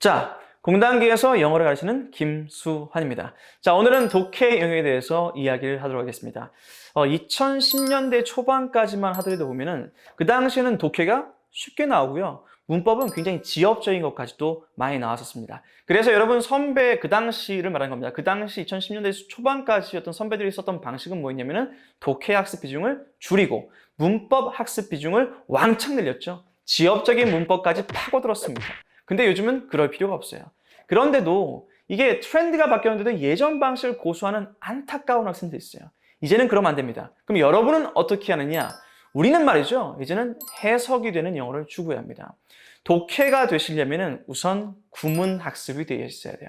자, 공단기에서 영어를 가르치는 김수환입니다. 자, 오늘은 독해 영역에 대해서 이야기를 하도록 하겠습니다. 어, 2010년대 초반까지만 하더라도 보면은 그 당시에는 독해가 쉽게 나오고요. 문법은 굉장히 지엽적인 것까지도 많이 나왔었습니다. 그래서 여러분 선배 그 당시를 말하는 겁니다. 그 당시 2010년대 초반까지였던 선배들이 썼던 방식은 뭐였냐면은 독해 학습 비중을 줄이고 문법 학습 비중을 왕창 늘렸죠. 지엽적인 문법까지 파고들었습니다. 근데 요즘은 그럴 필요가 없어요. 그런데도 이게 트렌드가 바뀌었는데도 예전 방식을 고수하는 안타까운 학생들이 있어요. 이제는 그러면 안 됩니다. 그럼 여러분은 어떻게 하느냐? 우리는 말이죠. 이제는 해석이 되는 영어를 추구해야 합니다. 독해가 되시려면 우선 구문 학습이 되어 있어야 돼요.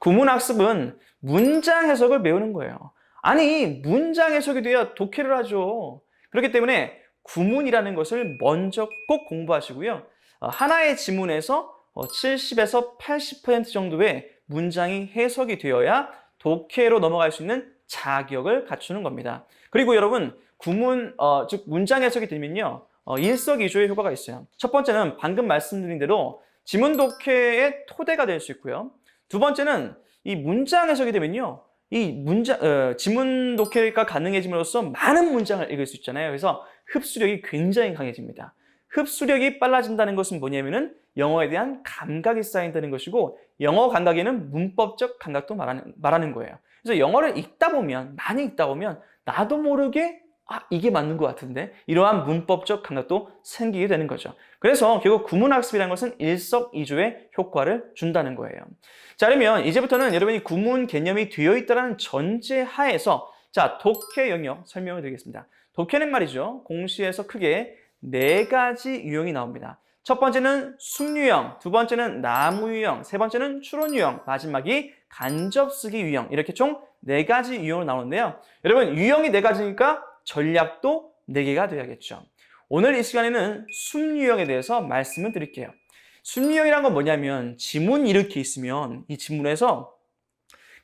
구문 학습은 문장 해석을 배우는 거예요. 아니, 문장 해석이 돼야 독해를 하죠. 그렇기 때문에 구문이라는 것을 먼저 꼭 공부하시고요. 어, 하나의 지문에서 70에서 80% 정도의 문장이 해석이 되어야 독해로 넘어갈 수 있는 자격을 갖추는 겁니다. 그리고 여러분, 구문, 어, 즉 문장 해석이 되면요. 어, 일석이조의 효과가 있어요. 첫 번째는 방금 말씀드린 대로 지문 독해의 토대가 될 수 있고요. 두 번째는 이 문장 해석이 되면요. 이 문장, 어, 지문 독해가 가능해짐으로써 많은 문장을 읽을 수 있잖아요. 그래서 흡수력이 굉장히 강해집니다. 흡수력이 빨라진다는 것은 뭐냐면은 영어에 대한 감각이 쌓인다는 것이고 영어 감각에는 문법적 감각도 말하는, 말하는 거예요. 그래서 영어를 읽다 보면 많이 읽다 보면 나도 모르게 아 이게 맞는 것 같은데 이러한 문법적 감각도 생기게 되는 거죠. 그래서 결국 구문학습이라는 것은 일석이조의 효과를 준다는 거예요. 자 그러면 이제부터는 여러분이 구문 개념이 되어 있다는 전제 하에서 자 독해 영역 설명을 드리겠습니다. 독해는 말이죠 공시에서 크게 네 가지 유형이 나옵니다. 첫 번째는 숙유형, 두 번째는 나무 유형, 세 번째는 추론 유형, 마지막이 간접쓰기 유형 이렇게 총 네 가지 유형으로 나오는데요. 여러분 유형이 네 가지니까 전략도 네 개가 되어야겠죠. 오늘 이 시간에는 숙유형에 대해서 말씀을 드릴게요. 숙유형이란 건 뭐냐면 지문이 이렇게 있으면 이 지문에서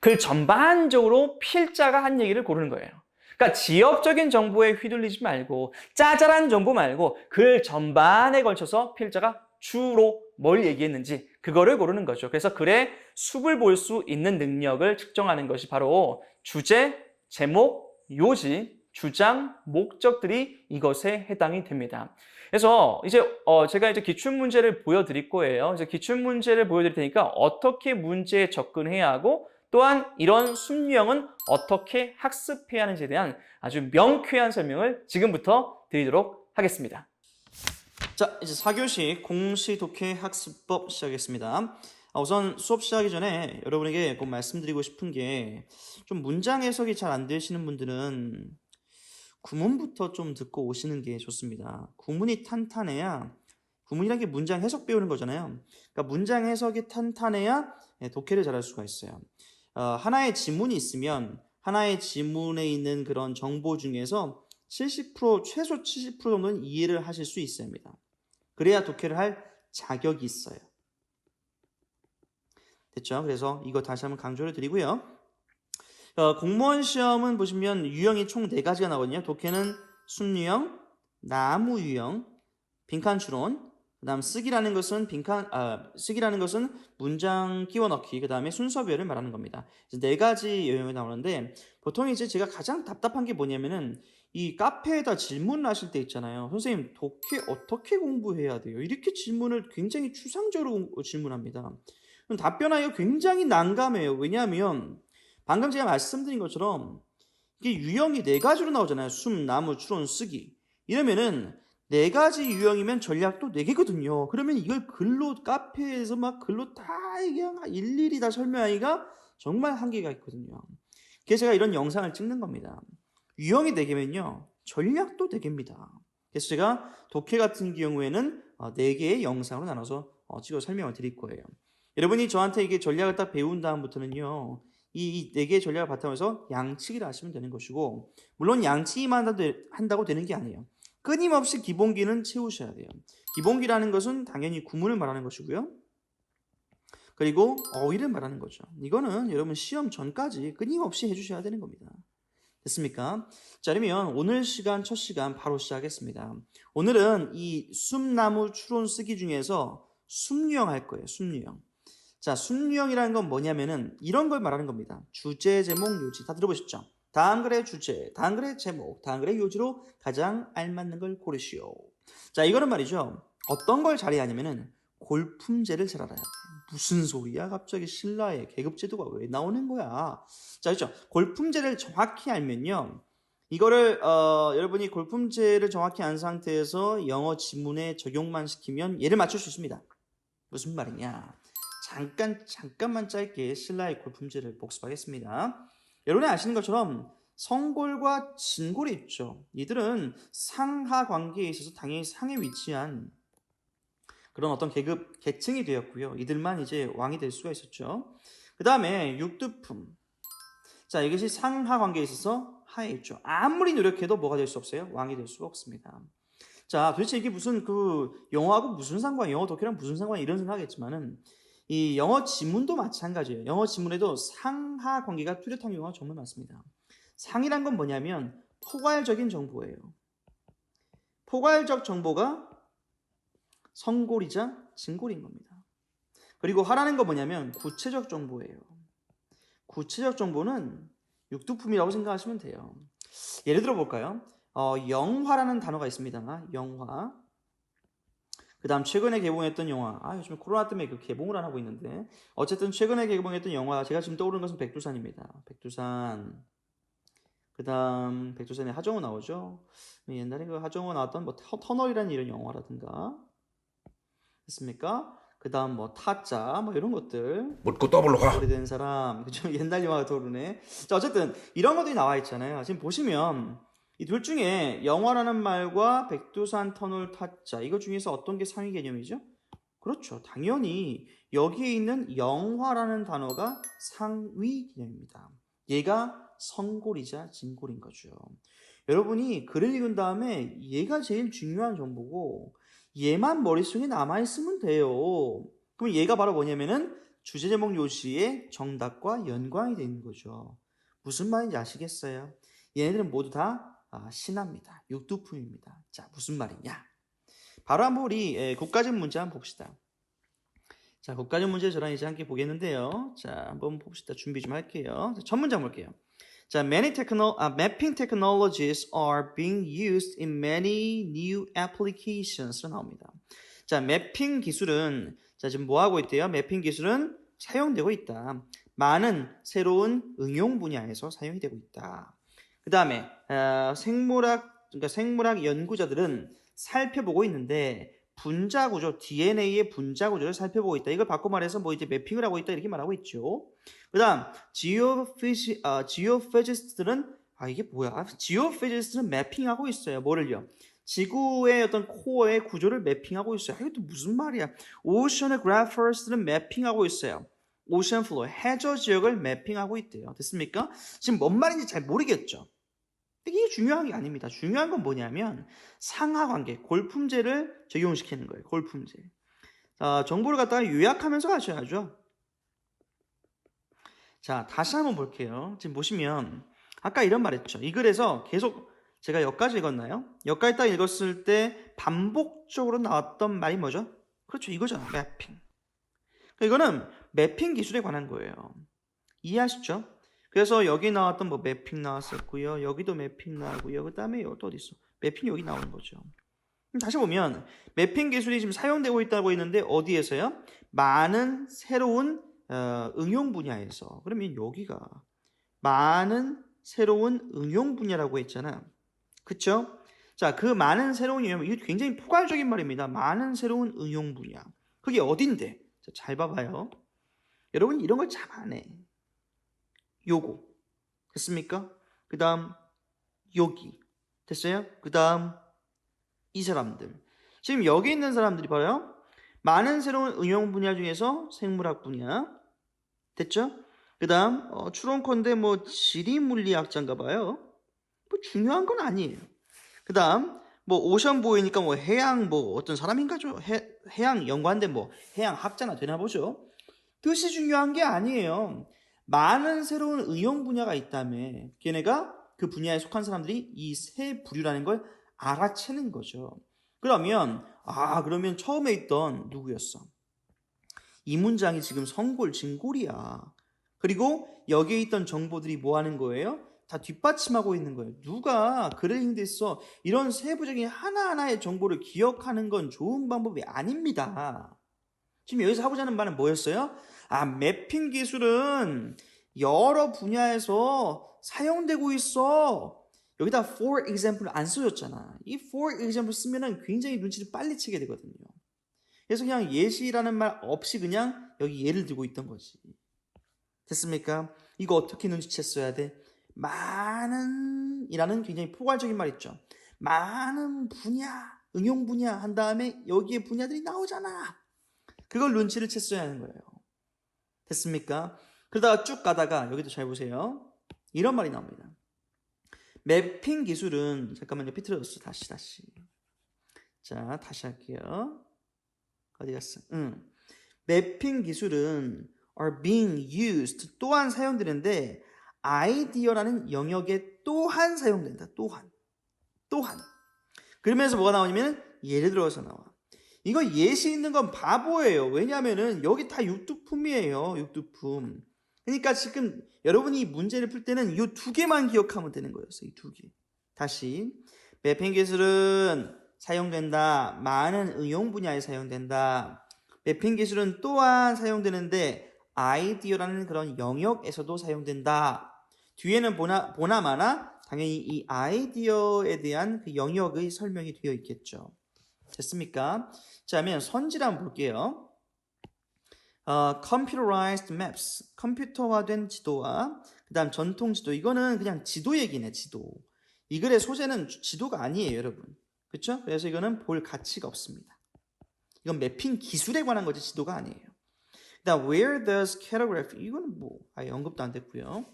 글 전반적으로 필자가 한 얘기를 고르는 거예요. 그러니까 지역적인 정보에 휘둘리지 말고 짜잘한 정보 말고 글 전반에 걸쳐서 필자가 주로 뭘 얘기했는지 그거를 고르는 거죠. 그래서 글의 숲을 볼 수 있는 능력을 측정하는 것이 바로 주제, 제목, 요지, 주장, 목적들이 이것에 해당이 됩니다. 그래서 이제 어 제가 이제 기출 문제를 보여드릴 거예요. 이제 기출 문제를 보여드릴 테니까 어떻게 문제에 접근해야 하고 또한 이런 숙유형은 어떻게 학습해야 하는지에 대한 아주 명쾌한 설명을 지금부터 드리도록 하겠습니다. 자, 이제 4교시 공시 독해 학습법 시작하겠습니다. 아, 우선 수업 시작하기 전에 여러분에게 꼭 말씀드리고 싶은 게 좀 문장 해석이 잘 안 되시는 분들은 구문부터 좀 듣고 오시는 게 좋습니다. 구문이 탄탄해야 구문이라는 게 문장 해석 배우는 거잖아요. 그러니까 문장 해석이 탄탄해야 예, 독해를 잘할 수가 있어요. 어, 하나의 지문이 있으면 하나의 지문에 있는 그런 정보 중에서 70% 최소 70% 정도는 이해를 하실 수 있어야 합니다. 그래야 독해를 할 자격이 있어요. 됐죠? 그래서 이거 다시 한번 강조를 드리고요. 어, 공무원 시험은 보시면 유형이 총 4가지가 나거든요. 독해는 순유형, 나무 유형, 빈칸 추론, 그다음 쓰기라는 것은 빈칸 아, 쓰기라는 것은 문장 끼워 넣기 그다음에 순서별을 말하는 겁니다. 네 가지 유형이 나오는데 보통 이제 제가 가장 답답한 게 뭐냐면은 이 카페에다 질문을 하실 때 있잖아요. 선생님 독해 어떻게 공부해야 돼요? 이렇게 질문을 굉장히 추상적으로 질문합니다. 그럼 답변하기가 굉장히 난감해요. 왜냐하면 방금 제가 말씀드린 것처럼 이게 유형이 네 가지로 나오잖아요. 숨, 나무, 추론, 쓰기. 이러면은 네 가지 유형이면 전략도 네 개거든요. 그러면 이걸 글로 카페에서 막 글로 다 그냥 일일이 다 설명하기가 정말 한계가 있거든요. 그래서 제가 이런 영상을 찍는 겁니다. 유형이 네 개면요. 전략도 네 개입니다. 그래서 제가 독해 같은 경우에는 어, 네 개의 영상으로 나눠서 어, 찍어 설명을 드릴 거예요. 여러분이 저한테 이게 전략을 딱 배운 다음부터는요. 이 네 개의 전략을 바탕으로 양치기를 하시면 되는 것이고 물론 양치기만 한다고 되는 게 아니에요. 끊임없이 기본기는 채우셔야 돼요. 기본기라는 것은 당연히 구문을 말하는 것이고요. 그리고 어휘를 말하는 거죠. 이거는 여러분 시험 전까지 끊임없이 해주셔야 되는 겁니다. 됐습니까? 자, 그러면 오늘 시간, 첫 시간 바로 시작하겠습니다. 오늘은 이 숨나무 추론 쓰기 중에서 숨유형 할 거예요. 숨유형. 자, 순유형이라는 건 뭐냐면은 이런 걸 말하는 겁니다. 주제, 제목, 요지 다 들어보셨죠? 다음 글의 주제, 다음 글의 제목, 다음 글의 요지로 가장 알맞는 걸 고르시오. 자, 이거는 말이죠. 어떤 걸 잘해야 하냐면은 골품제를 잘 알아야 돼. 무슨 소리야? 갑자기 신라의 계급제도가 왜 나오는 거야? 자, 그렇죠. 골품제를 정확히 알면요. 이거를 어, 여러분이 골품제를 정확히 안 상태에서 영어 지문에 적용만 시키면 얘를 맞출 수 있습니다. 무슨 말이냐? 잠깐 잠깐만 짧게 신라의 골품제를 복습하겠습니다. 여러분이 아시는 것처럼 성골과 진골이 있죠. 이들은 상하 관계에 있어서 당연히 상에 위치한 그런 어떤 계급 계층이 되었고요. 이들만 이제 왕이 될 수가 있었죠. 그 다음에 육두품. 자 이것이 상하 관계에 있어서 하에 있죠. 아무리 노력해도 뭐가 될 수 없어요. 왕이 될 수가 없습니다. 자 도대체 이게 무슨 그 영어하고 무슨 상관, 영어 독해랑 무슨 상관 이런 생각하겠지만은 이 영어 지문도 마찬가지예요. 영어 지문에도 상하 관계가 뚜렷한 경우가 정말 많습니다. 상이란 건 뭐냐면 포괄적인 정보예요. 포괄적 정보가 성골이자 진골인 겁니다. 그리고 하라는 건 뭐냐면 구체적 정보예요. 구체적 정보는 육두품이라고 생각하시면 돼요. 예를 들어 볼까요? 어, 영화라는 단어가 있습니다. 영화. 그 다음 최근에 개봉했던 영화. 아, 요즘 코로나 때문에 그 개봉을 안 하고 있는데. 어쨌든 최근에 개봉했던 영화. 제가 지금 떠오르는 것은 백두산입니다. 백두산. 그 다음 백두산에 하정우 나오죠. 옛날에 그 하정우 나왔던 뭐 터- 터널이라는 이런 영화라든가. 됐습니까? 그 다음 뭐 타짜 뭐 이런 것들. 묻고 더블로 가. 오래된 사람. 그죠? 옛날 영화가 떠오르네. 자, 어쨌든 이런 것들이 나와 있잖아요. 지금 보시면 이 둘 중에 영화라는 말과 백두산 터널 타짜 이거 중에서 어떤 게 상위 개념이죠? 그렇죠. 당연히 여기에 있는 영화라는 단어가 상위 개념입니다. 얘가 성골이자 진골인 거죠. 여러분이 글을 읽은 다음에 얘가 제일 중요한 정보고 얘만 머릿속에 남아있으면 돼요. 그럼 얘가 바로 뭐냐면은 주제 제목 요시의 정답과 연관이 되는 거죠. 무슨 말인지 아시겠어요? 얘네들은 모두 다 아, 신화입니다. 육두품입니다. 자, 무슨 말이냐? 에, 국가적 문제 한번 봅시다. 자, 국가적 문제 저랑 이제 함께 보겠는데요. 자, 한번 봅시다. 준비 좀 할게요. 자, 첫 문장 볼게요. 자, many techno, 아, mapping technologies are being used in many new applications로 나옵니다. 자, 매핑 기술은 자, 지금 뭐 하고 있대요? 매핑 기술은 사용되고 있다. 많은 새로운 응용 분야에서 사용이 되고 있다. 그 다음에 어, 생물학 그러니까 생물학 연구자들은 살펴보고 있는데 분자 구조 DNA의 분자 구조를 살펴보고 있다. 이걸 바꿔 말해서 뭐 이제 매핑을 하고 있다 이렇게 말하고 있죠. 그다음 지오피시 아 지오피지스트들은 아 이게 뭐야? 지오피지스트는 매핑하고 있어요. 뭐를요? 지구의 어떤 코어의 구조를 매핑하고 있어요. 아, 이것도 무슨 말이야? 오션그래퍼스는 매핑하고 있어요. 오션 플로어 해저 지역을 매핑하고 있대요. 됐습니까? 지금 뭔 말인지 잘 모르겠죠. 이게 중요한 게 아닙니다. 중요한 건 뭐냐면 상하 관계, 골품제를 적용시키는 거예요. 골품제. 자, 정보를 갖다가 요약하면서 가셔야죠. 자, 다시 한번 볼게요. 지금 보시면 아까 이런 말 했죠. 이 글에서 계속 제가 여기까지 읽었나요? 여기까지 딱 읽었을 때 반복적으로 나왔던 말이 뭐죠? 그렇죠. 이거잖아. 매핑. 그러니까 이거는 매핑 기술에 관한 거예요. 이해하시죠? 그래서 여기 나왔던 뭐 매핑 나왔었고요. 여기도 매핑 나오고요. 그 다음에 또 어디 있어? 매핑 여기 나오는 거죠. 다시 보면 매핑 기술이 지금 사용되고 있다고 했는데 어디에서요? 많은 새로운 어, 응용 분야에서. 그러면 여기가 많은 새로운 응용 분야라고 했잖아. 그쵸? 자, 그 많은 새로운 응용, 이거 굉장히 포괄적인 말입니다. 많은 새로운 응용 분야. 그게 어딘데? 자, 잘 봐봐요. 여러분 이런 걸 참 안 해. 요거. 됐습니까? 그 다음, 여기. 됐어요? 그 다음, 이 사람들. 지금 여기 있는 사람들이 봐요. 많은 새로운 응용 분야 중에서 생물학 분야. 됐죠? 그 다음, 어, 추론컨대 뭐, 지리물리학자인가 봐요. 뭐, 중요한 건 아니에요. 그 다음, 뭐, 오션 보이니까 뭐, 해양 뭐, 어떤 사람인가죠? 해, 해양 연관된 뭐, 해양 학자나 되나 보죠? 뜻이 중요한 게 아니에요. 많은 새로운 응용 분야가 있다며 걔네가 그 분야에 속한 사람들이 이세 부류라는 걸 알아채는 거죠. 그러면 아 그러면 처음에 있던 누구였어? 이 문장이 지금 성골, 진골이야. 그리고 여기에 있던 정보들이 뭐 하는 거예요? 다 뒷받침하고 있는 거예요. 누가 글을 읽겠어? 이런 세부적인 하나하나의 정보를 기억하는 건 좋은 방법이 아닙니다. 지금 여기서 하고자 하는 말은 뭐였어요? 아, 매핑 기술은 여러 분야에서 사용되고 있어. 여기다 for example 안 써줬잖아. 이 for example 쓰면은 굉장히 눈치를 빨리 채게 되거든요. 그래서 그냥 예시라는 말 없이 그냥 여기 예를 들고 있던 거지. 됐습니까? 이거 어떻게 눈치챘어야 돼? 많은 이라는 굉장히 포괄적인 말 있죠. 많은 분야, 응용 분야 한 다음에 여기에 분야들이 나오잖아. 그걸 눈치를 챘어야 하는 거예요. 됐습니까? 그러다가 쭉 가다가 여기도 잘 보세요. 이런 말이 나옵니다. 매핑 기술은 잠깐만요. 삐뚤어졌어. 다시 다시. 자, 다시 할게요. 어디 갔어? 응. 매핑 기술은 are being used 또한 사용되는데 아이디어라는 영역에 또한 사용된다. 또한. 또한. 그러면서 뭐가 나오냐면 예를 들어서 나와. 이거 예시 있는 건 바보예요. 왜냐면은 여기 다 육두품이에요. 육두품. 그러니까 지금 여러분이 이 문제를 풀 때는 이 두 개만 기억하면 되는 거였어요. 이 두 개. 다시. 매핑 기술은 사용된다. 많은 응용 분야에 사용된다. 매핑 기술은 또한 사용되는데 아이디어라는 그런 영역에서도 사용된다. 뒤에는 보나, 보나마나 당연히 이 아이디어에 대한 그 영역의 설명이 되어 있겠죠. 됐습니까? 자, 그러면 선지를 한번 볼게요. 어, computerized maps, 컴퓨터화된 지도와 그 다음 전통 지도. 이거는 그냥 지도 얘기네, 지도. 이 글의 소재는 주- 지도가 아니에요, 여러분. 그렇죠? 그래서 이거는 볼 가치가 없습니다. 이건 매핑 기술에 관한 거지 지도가 아니에요. 그다음 where does cartography 이거는 뭐 아예 언급도 안 됐고요.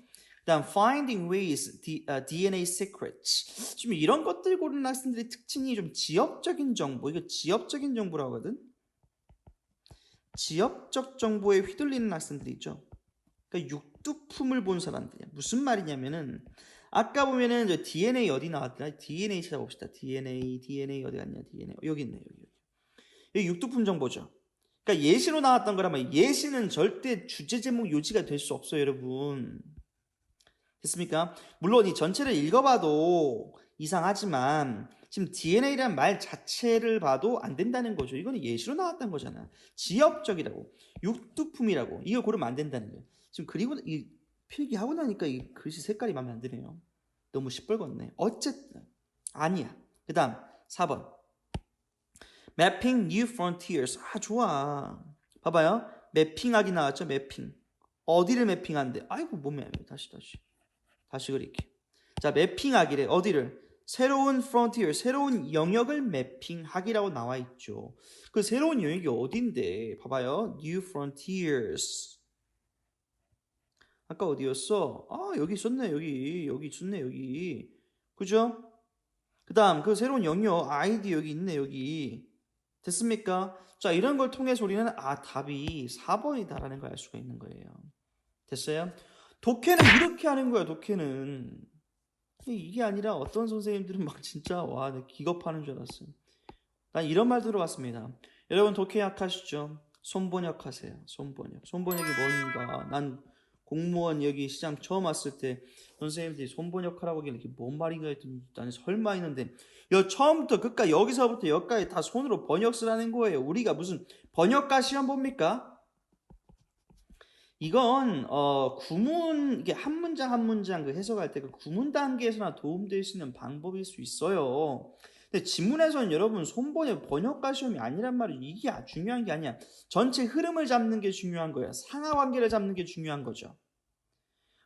그다음 finding ways DNA secrets 지금 이런 것들 고르는 학생들의 특징이 좀 지역적인 정보 이거 지역적인 정보라고 하거든. 지역적 정보에 휘둘리는 학생들이 있죠. 그러니까 육두품을 본 사람들이야. 무슨 말이냐면은 아까 보면은 저 DNA 어디 나왔더라? DNA 찾아봅시다. DNA, DNA 어디 갔냐? DNA 여기 있네 여기. 여기 육두품 정보죠. 그러니까 예시로 나왔던 거라면 예시는 절대 주제 제목 요지가 될 수 없어요, 여러분. 됐습니까? 물론 이 전체를 읽어봐도 이상하지만 지금 DNA라는 말 자체를 봐도 안 된다는 거죠. 이거는 예시로 나왔던 거잖아. 지역적이라고, 육두품이라고 이걸 고르면 안 된다는 거예요. 지금 그리고 이 필기하고 나니까 이 글씨 색깔이 마음에 안 드네요. 너무 시뻘겋네. 어쨌든 아니야. 그다음 4번. Mapping New Frontiers. 아 좋아. 봐봐요. 매핑하기 나왔죠. 매핑. 어디를 매핑한대? 아이고 몸에 다시 다시 다시 그릴게. 자 매핑하기래. 어디를? 새로운 frontier, 새로운 영역을 매핑하기라고 나와 있죠. 그 새로운 영역이 어딘데? 봐봐요. New Frontiers. 아까 어디였어? 아 여기 있었네 여기 여기 있었네 여기 그죠? 그 다음 그 새로운 영역 아이디 여기 있네 여기 됐습니까? 자 이런 걸 통해서 우리는 아 답이 4번이다라는 걸 알 수가 있는 거예요 됐어요? 독해는 이렇게 하는 거야 독해는 이게 아니라 어떤 선생님들은 막 진짜 와 기겁하는 줄 알았어요 난 이런 말 들어봤습니다 여러분 독해 약하시죠? 손번역 하세요 손번역 손번역이 뭔가 난 공무원 여기 시장 처음 왔을 때 선생님들이 손번역 하라고 하길래 이게 뭔 말인가 했더니 나는 설마 했는데 여 처음부터 끝까지 여기서부터 여기까지 다 손으로 번역 쓰라는 거예요. 우리가 무슨 번역가 시험 봅니까? 이건 어 구문 이게 한 문장 한 문장 그 해석할 때 그 구문 단계에서나 도움될 수 있는 방법일 수 있어요. 근데 지문에서는 여러분 손번역 번역가 시험이 아니란 말이에요. 이게 아- 중요한 게 아니야. 전체 흐름을 잡는 게 중요한 거야. 상하 관계를 잡는 게 중요한 거죠.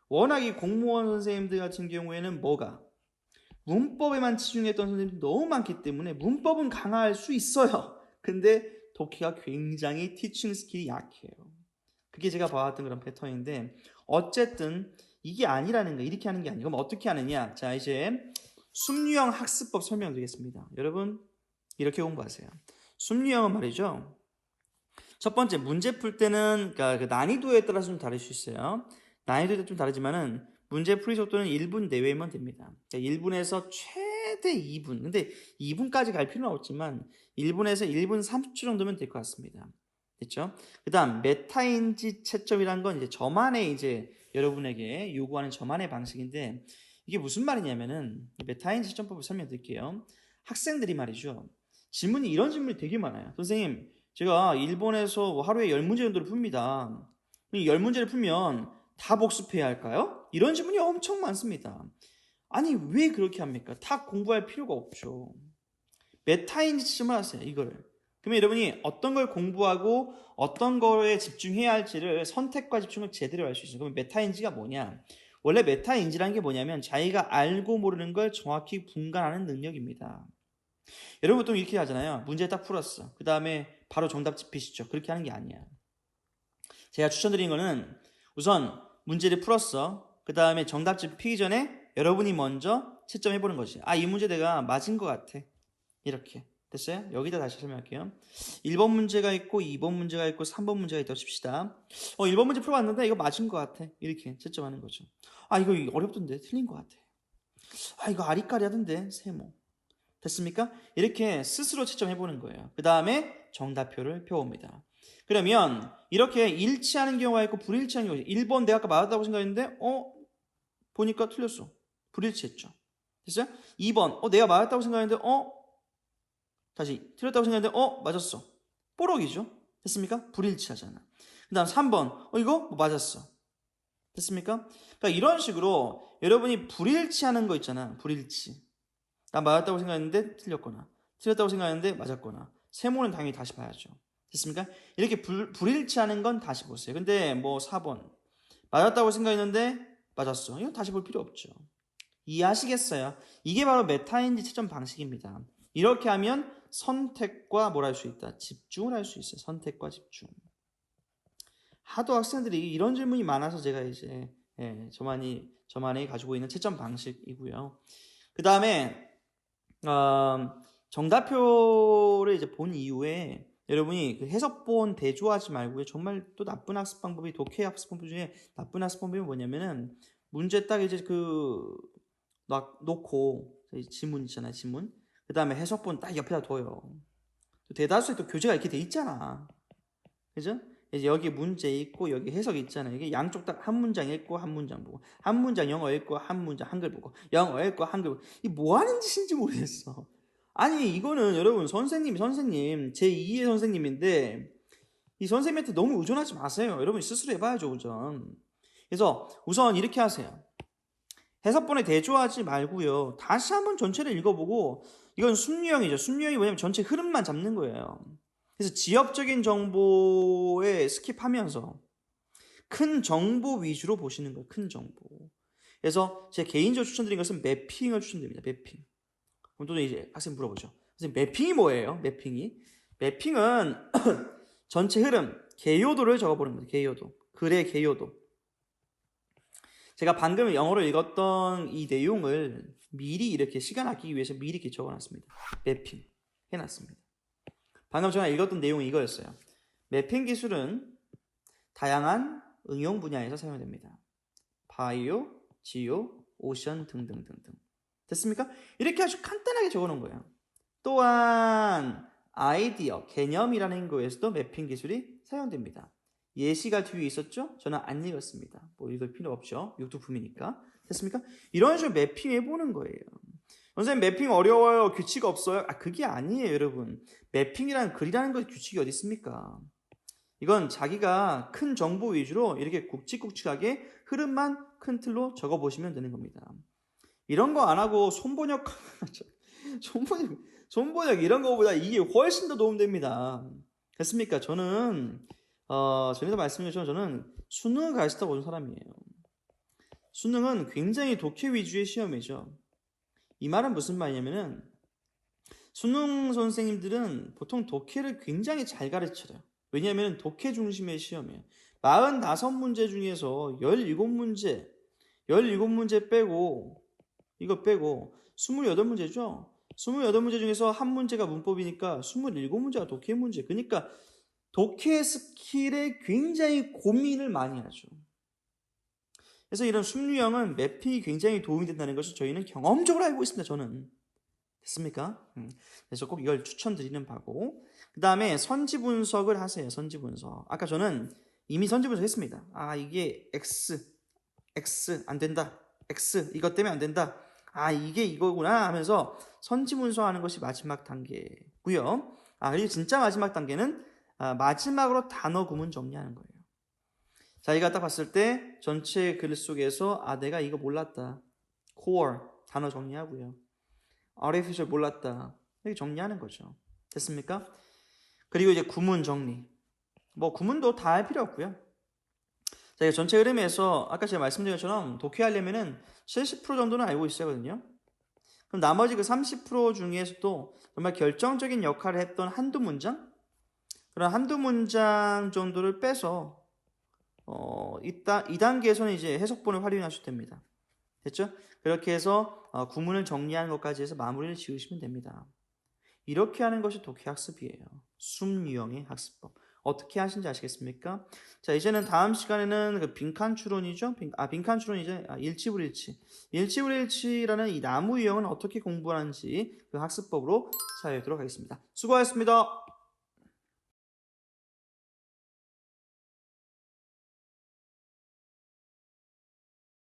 워낙 이 공무원 선생님들 같은 경우에는 뭐가 문법에만 치중했던 선생님들이 너무 많기 때문에 문법은 강화할 수 있어요. 근데 독해가 굉장히 티칭 스킬이 약해요. 그게 제가 봐왔던 그런 패턴인데 어쨌든 이게 아니라는 거 이렇게 하는 게 아니고 어떻게 하느냐? 자 이제 숨유형 학습법 설명드리겠습니다. 여러분 이렇게 공부하세요. 숨유형은 말이죠. 첫 번째 문제 풀 때는 그러니까 그 난이도에 따라서 좀 다를 수 있어요. 난이도에 좀 다르지만은 문제 풀이 속도는 1분 내외면 됩니다. 그러니까 1분에서 최대 2분. 근데 2분까지 갈 필요는 없지만 1분에서 1분 30초 정도면 될 것 같습니다. 됐죠? 그 다음 메타인지 채점이란 건 이제 저만의 이제 여러분에게 요구하는 저만의 방식인데 이게 무슨 말이냐면은 메타인지 채점법을 설명드릴게요. 학생들이 말이죠. 질문이 이런 질문이 되게 많아요. 선생님, 제가 일본에서 하루에 10문제 정도를 풉니다. 이 10문제를 풀면 다 복습해야 할까요? 이런 질문이 엄청 많습니다. 아니, 왜 그렇게 합니까? 다 공부할 필요가 없죠. 메타인지 채점을 하세요, 이거를. 그러면 여러분이 어떤 걸 공부하고 어떤 거에 집중해야 할지를 선택과 집중을 제대로 할수 있어요. 그러면 메타인지가 뭐냐? 원래 메타인지라는 게 뭐냐면 자기가 알고 모르는 걸 정확히 분간하는 능력입니다. 여러분 보통 이렇게 하잖아요. 문제 딱 풀었어. 그 다음에 바로 정답 짚으시죠. 그렇게 하는 게 아니야. 제가 추천드린 거는 우선 문제를 풀었어. 그 다음에 정답 짚기 전에 여러분이 먼저 채점해 보는 거지. 아, 이 문제 내가 맞은 것 같아. 이렇게. 됐어요? 여기다 다시 설명할게요. 1번 문제가 있고 2번 문제가 있고 3번 문제가 있다고 칩시다. 어, 1번 문제 풀어봤는데 이거 맞은 것 같아. 이렇게 채점하는 거죠. 아, 이거 어렵던데 틀린 것 같아. 아, 이거 아리까리하던데 세모. 됐습니까? 이렇게 스스로 채점해 보는 거예요. 그 다음에 정답표를 펴옵니다. 그러면 이렇게 일치하는 경우가 있고 불일치하는 경우가 있어요. 1번 내가 아까 맞았다고 생각했는데 어? 보니까 틀렸어. 불일치했죠. 됐어요? 2번 어 내가 맞았다고 생각했는데 어? 다시 틀렸다고 생각했는데 어? 맞았어. 뽀록이죠. 됐습니까? 불일치하잖아. 그 다음 3번 어 이거 뭐 맞았어. 됐습니까? 그러니까 이런 식으로 여러분이 불일치하는 거 있잖아. 불일치. 나 맞았다고 생각했는데 틀렸거나 틀렸다고 생각했는데 맞았거나 세모는 당연히 다시 봐야죠. 됐습니까? 이렇게 불, 불일치하는 건 다시 보세요. 근데 뭐 4번 맞았다고 생각했는데 맞았어. 이건 다시 볼 필요 없죠. 이해하시겠어요? 이게 바로 메타인지 채점 방식입니다. 이렇게 하면 선택과 뭘 할 수 있다? 집중을 할 수 있어요. 선택과 집중. 하도 학생들이 이런 질문이 많아서 제가 이제 예, 저만이 저만이 가지고 있는 채점 방식이고요. 그 다음에 어, 정답표를 이제 본 이후에 여러분이 그 해석본 대조하지 말고요. 정말 또 나쁜 학습 방법이 독해 학습 방법 중에 나쁜 학습 방법이 뭐냐면은 문제 딱 이제 그 놔- 놓고 이 지문 있잖아요. 지문. 그 다음에 해석본 딱 옆에다 둬요. 또 대다수에 또 교재가 이렇게 돼 있잖아. 그죠? 이제 여기 문제 있고 여기 해석이 있잖아요. 이게 양쪽 다 한 문장 읽고 한 문장 보고 한 문장 영어 읽고 한 문장 한글 보고 영어 읽고 한글 보고 이 뭐 하는 짓인지 모르겠어. 아니 이거는 여러분 선생님 선생님 제 2의 선생님인데 이 선생님한테 너무 의존하지 마세요. 여러분 스스로 해봐야죠 우선. 그래서 우선 이렇게 하세요. 해석본에 대조하지 말고요. 다시 한번 전체를 읽어보고 이건 순유형이죠. 순유형이 뭐냐면 전체 흐름만 잡는 거예요. 그래서 지역적인 정보에 스킵하면서 큰 정보 위주로 보시는 거예요. 큰 정보. 그래서 제 개인적으로 추천드린 것은 매핑을 추천드립니다. 매핑. 그럼 또 이제 학생 물어보죠. 선생님 매핑이 뭐예요? 매핑이? 매핑은 전체 흐름, 개요도를 적어보는 거예요. 개요도. 글의 개요도. 제가 방금 영어로 읽었던 이 내용을 미리 이렇게 시간 아끼기 위해서 미리 이렇게 적어놨습니다. 매핑 해놨습니다. 방금 제가 읽었던 내용이 이거였어요. 매핑 기술은 다양한 응용 분야에서 사용됩니다. 바이오, 지오, 오션 등등등등. 됐습니까? 이렇게 아주 간단하게 적어놓은 거예요. 또한 아이디어, 개념이라는 거에서도 매핑 기술이 사용됩니다. 예시가 뒤에 있었죠? 저는 안 읽었습니다. 뭐 읽을 필요 없죠. 육두품이니까. 됐습니까? 이런 식으로 매핑해 보는 거예요. 선생님 매핑 어려워요. 규칙 없어요. 아 그게 아니에요, 여러분. 매핑이라는 글이라는 거 규칙이 어디 있습니까? 이건 자기가 큰 정보 위주로 이렇게 굵직굵직하게 흐름만 큰 틀로 적어 보시면 되는 겁니다. 이런 거 안 하고 손번역 손번역 손번역 이런 거보다 이게 훨씬 더 도움됩니다. 됐습니까? 저는 어, 전에도 말씀드렸지만 저는 수능을 가르치다 온 사람이에요. 수능은 굉장히 독해 위주의 시험이죠. 이 말은 무슨 말이냐면은 수능 선생님들은 보통 독해를 굉장히 잘 가르쳐요. 왜냐하면 독해 중심의 시험이에요. 45문제 중에서 17문제, 17문제 빼고 이거 빼고 28문제죠. 28문제 중에서 한 문제가 문법이니까 27문제가 독해 문제. 그러니까 독해 스킬에 굉장히 고민을 많이 하죠. 그래서 이런 순유형은 매핑이 굉장히 도움이 된다는 것을 저희는 경험적으로 알고 있습니다. 저는 됐습니까? 음. 그래서 꼭 이걸 추천드리는 바고 그 다음에 선지 분석을 하세요. 선지 분석. 아까 저는 이미 선지 분석했습니다. 아 이게 x, x 안 된다. x 이것 때문에 안 된다. 아 이게 이거구나 하면서 선지 분석하는 것이 마지막 단계고요. 아 그리고 진짜 마지막 단계는 아, 마지막으로 단어 구문 정리하는 거예요. 자 이거 딱 봤을 때 전체 글 속에서 아 내가 이거 몰랐다. core 단어 정리하고요. artificial 몰랐다. 이렇게 정리하는 거죠. 됐습니까? 그리고 이제 구문 정리. 뭐 구문도 다 할 필요 없고요. 자, 이 전체 흐름에서 아까 제가 말씀드린 것처럼 독해하려면은 70% 정도는 알고 있어야 하거든요. 그럼 나머지 그 30% 중에서도 정말 결정적인 역할을 했던 한두 문장? 그런 한두 문장 정도를 빼서 어, 이따, 이 단계에서는 이제 해석본을 활용하셔도 됩니다. 됐죠? 그렇게 해서 어, 구문을 정리하는 것까지 해서 마무리를 지으시면 됩니다. 이렇게 하는 것이 독해학습이에요. 숨 유형의 학습법. 어떻게 하신지 아시겠습니까? 자, 이제는 다음 시간에는 그 빈칸 추론이죠? 빈, 아, 빈칸 추론 이제 아, 일치불일치. 일치불일치라는 이 나무 유형은 어떻게 공부하는지 그 학습법으로 살펴보도록 하겠습니다. 수고하셨습니다.